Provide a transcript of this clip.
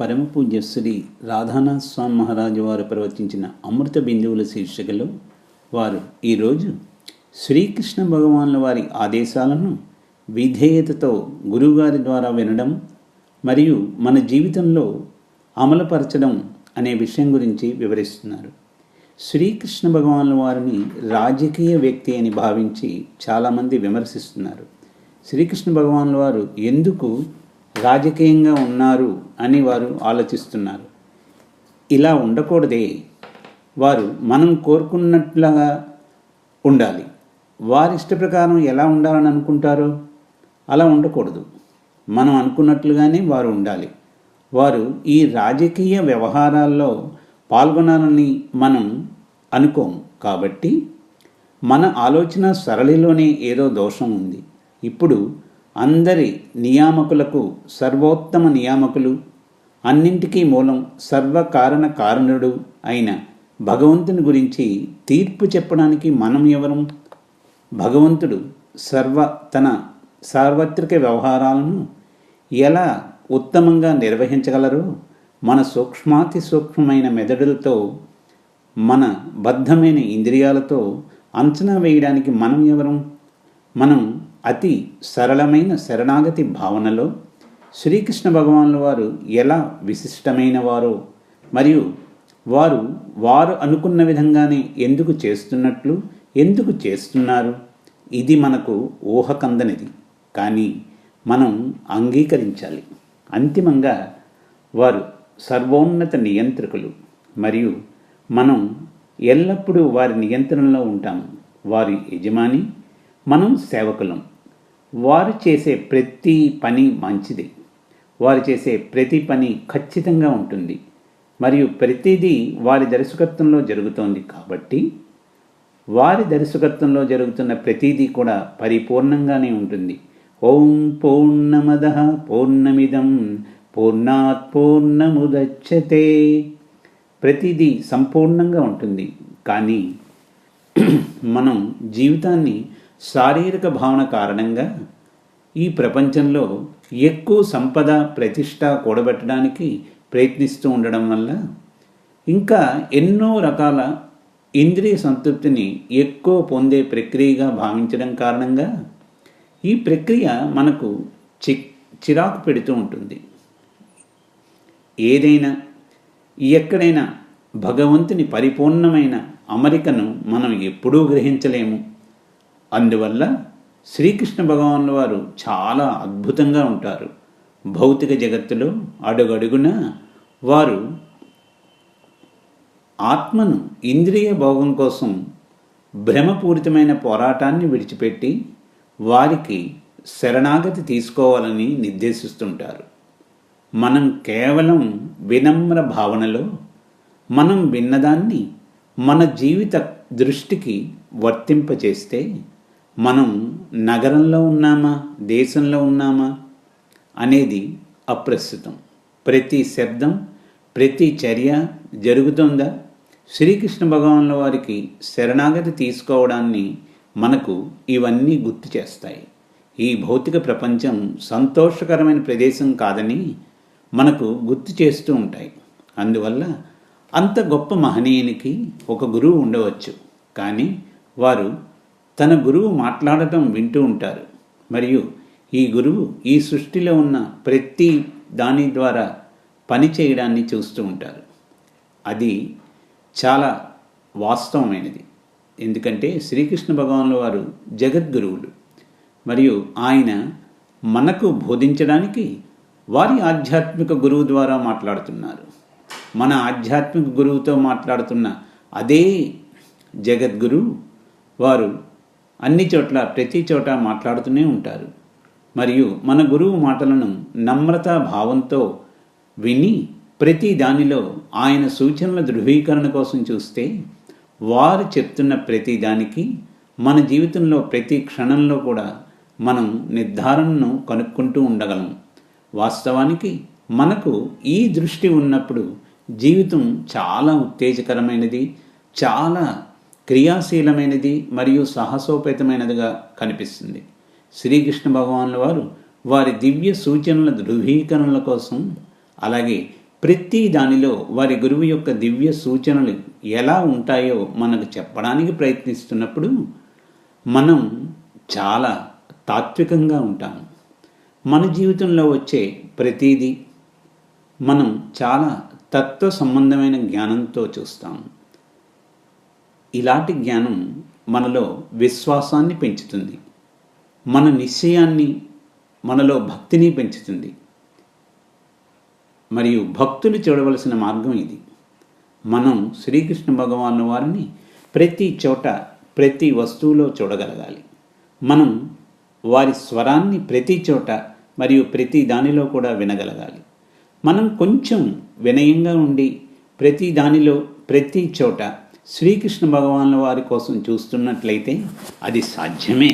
పరమ శ్రీ రాధానాథ్ స్వామి మహారాజు వారు ప్రవచించిన అమృత బిందువుల శీర్షికలో వారు ఈరోజు శ్రీకృష్ణ భగవానుల వారి ఆదేశాలను విధేయతతో గురువుగారి ద్వారా వినడం మరియు మన జీవితంలో అమలుపరచడం అనే విషయం గురించి వివరిస్తున్నారు. శ్రీకృష్ణ భగవానుల వారిని రాజకీయ వ్యక్తి అని భావించి చాలామంది విమర్శిస్తున్నారు. శ్రీకృష్ణ భగవానుల వారు ఎందుకు రాజకీయంగా ఉన్నారు అని వారు ఆలోచిస్తున్నారు. ఇలా ఉండకూడదే. వారు మనం కోరుకున్నట్లుగా ఉండాలి. వారి ఇష్ట ప్రకారం ఎలా ఉండాలని అనుకుంటారో అలా ఉండకూడదు. మనం అనుకున్నట్లుగానే వారు ఉండాలి. వారు ఈ రాజకీయ వ్యవహారాల్లో పాల్గొనాలని మనం అనుకోము. కాబట్టి మన ఆలోచన సరళిలోనే ఏదో దోషం ఉంది. ఇప్పుడు అందరి నియామకులకు సర్వోత్తమ నియామకులు అన్నింటికీ మూలం సర్వకారణ కారణుడు అయిన భగవంతుని గురించి తీర్పు చెప్పడానికి మనం ఎవరం? భగవంతుడు సర్వ తన సార్వత్రిక వ్యవహారాలను ఎలా ఉత్తమంగా నిర్వహించగలరో మన సూక్ష్మాతి సూక్ష్మమైన మెదడులతో మన బద్ధమైన ఇంద్రియాలతో అంచనా వేయడానికి మనం ఎవరం? మనం అతి సరళమైన శరణాగతి భావనలో శ్రీకృష్ణ భగవానుల వారు ఎలా విశిష్టమైన వారో మరియు వారు వారు అనుకున్న విధంగానే ఎందుకు చేస్తున్నట్లు ఎందుకు చేస్తున్నారు? ఇది మనకు ఊహకందనిది. కానీ మనం అంగీకరించాలి. అంతిమంగా వారు సర్వోన్నత నియంత్రకులు మరియు మనం ఎల్లప్పుడూ వారి నియంత్రణలో ఉంటాము వారి యజమాని మనం సేవకులం. వారు చేసే ప్రతి పని మంచిది. వారు చేసే ప్రతి పని ఖచ్చితంగా ఉంటుంది. మరియు ప్రతిదీ వారి దర్శకత్వంలో జరుగుతోంది కాబట్టి వారి దర్శకత్వంలో జరుగుతున్న ప్రతిదీ కూడా పరిపూర్ణంగానే ఉంటుంది. ఓం పూర్ణమద పూర్ణమిదం పూర్ణాత్ పూర్ణముదచ్చతే ప్రతిదీ సంపూర్ణంగా ఉంటుంది. కానీ మనం జీవితాన్ని శారీరక భావన కారణంగా ఈ ప్రపంచంలో ఎక్కువ సంపద ప్రతిష్ట కూడబెట్టడానికి ప్రయత్నిస్తూ ఉండడం వల్ల ఇంకా ఎన్నో రకాల ఇంద్రియ సంతృప్తిని ఎక్కువ పొందే ప్రక్రియగా భావించడం కారణంగా ఈ ప్రక్రియ మనకు చి చిరాకు పెడుతూ ఉంటుంది. ఏదైనా ఎక్కడైనా భగవంతుని పరిపూర్ణమైన అమరికను మనం ఎప్పుడూ గ్రహించలేము. అందువల్ల శ్రీకృష్ణ భగవానుల వారు చాలా అద్భుతంగా ఉంటారు. భౌతిక జగత్తులో అడుగడుగున వారు ఆత్మను ఇంద్రియ భోగం కోసం భ్రమపూరితమైన పోరాటాన్ని విడిచిపెట్టి వారికి శరణాగతి తీసుకోవాలని నిర్దేశిస్తుంటారు. మనం కేవలం వినమ్ర భావనలో మనం విన్నదాన్ని మన జీవిత దృష్టికి వర్తింపచేస్తే మనం నగరంలో ఉన్నామా? దేశంలో ఉన్నామా? అనేది అప్రస్తుతం. ప్రతి శబ్దం ప్రతి చర్య జరుగుతుందా? శ్రీకృష్ణ భగవానుల వారికి శరణాగతి తీసుకోవడాన్ని మనకు ఇవన్నీ గుర్తు చేస్తాయి. ఈ భౌతిక ప్రపంచం సంతోషకరమైన ప్రదేశం కాదని మనకు గుర్తు చేస్తూ ఉంటాయి. అందువల్ల అంత గొప్ప మహనీయునికి ఒక గురువు ఉండవచ్చు. కానీ వారు తన గురువు మాట్లాడటం వింటూ ఉంటారు. మరియు ఈ గురువు ఈ సృష్టిలో ఉన్న ప్రతి దాని ద్వారా పని చేయడాన్ని చూస్తూ ఉంటారు. అది చాలా వాస్తవమైనది. ఎందుకంటే శ్రీకృష్ణ భగవానుల వారు జగద్గురువులు. మరియు ఆయన మనకు బోధించడానికి వారి ఆధ్యాత్మిక గురువు ద్వారా మాట్లాడుతున్నారు. మన ఆధ్యాత్మిక గురువుతో మాట్లాడుతున్న అదే జగద్గురు వారు అన్ని చోట్ల ప్రతి చోట మాట్లాడుతూనే ఉంటారు. మరియు మన గురువు మాటలను నమ్రత భావంతో విని ప్రతి దానిలో ఆయన సూచనల ధృవీకరణ కోసం చూస్తే వారు చెప్తున్న ప్రతి దానికి మన జీవితంలో ప్రతి క్షణంలో కూడా మనం నిర్ధారణను కనుక్కుంటూ ఉండగలం. వాస్తవానికి మనకు ఈ దృష్టి ఉన్నప్పుడు జీవితం చాలా ఉత్తేజకరమైనది చాలా క్రియాశీలమైనది మరియు సాహసోపేతమైనదిగా కనిపిస్తుంది. శ్రీకృష్ణ భగవానుల వారు వారి దివ్య సూచనల ధృవీకరణల కోసం అలాగే ప్రతి దానిలో వారి గురువు యొక్క దివ్య సూచనలు ఎలా ఉంటాయో మనకు చెప్పడానికి ప్రయత్నిస్తున్నప్పుడు మనం చాలా తాత్వికంగా ఉంటాము. మన జీవితంలో వచ్చే ప్రతీది మనం చాలా తత్వ సంబంధమైన జ్ఞానంతో చూస్తాము. ఇలాంటి జ్ఞానం మనలో విశ్వాసాన్ని పెంచుతుంది. మన నిశ్చయాన్ని మనలో భక్తిని పెంచుతుంది. మరియు భక్తులు చూడవలసిన మార్గం ఇది. మనం శ్రీకృష్ణ భగవాను వారిని ప్రతి చోట ప్రతి వస్తువులో చూడగలగాలి. మనం వారి స్వరాన్ని ప్రతి చోట మరియు ప్రతి దానిలో కూడా వినగలగాలి. మనం కొంచెం వినయంగా ఉండి ప్రతి దానిలో ప్రతి చోట శ్రీకృష్ణ భగవాన్ల వారి కోసం చూస్తున్నట్లయితే అది సాధ్యమే.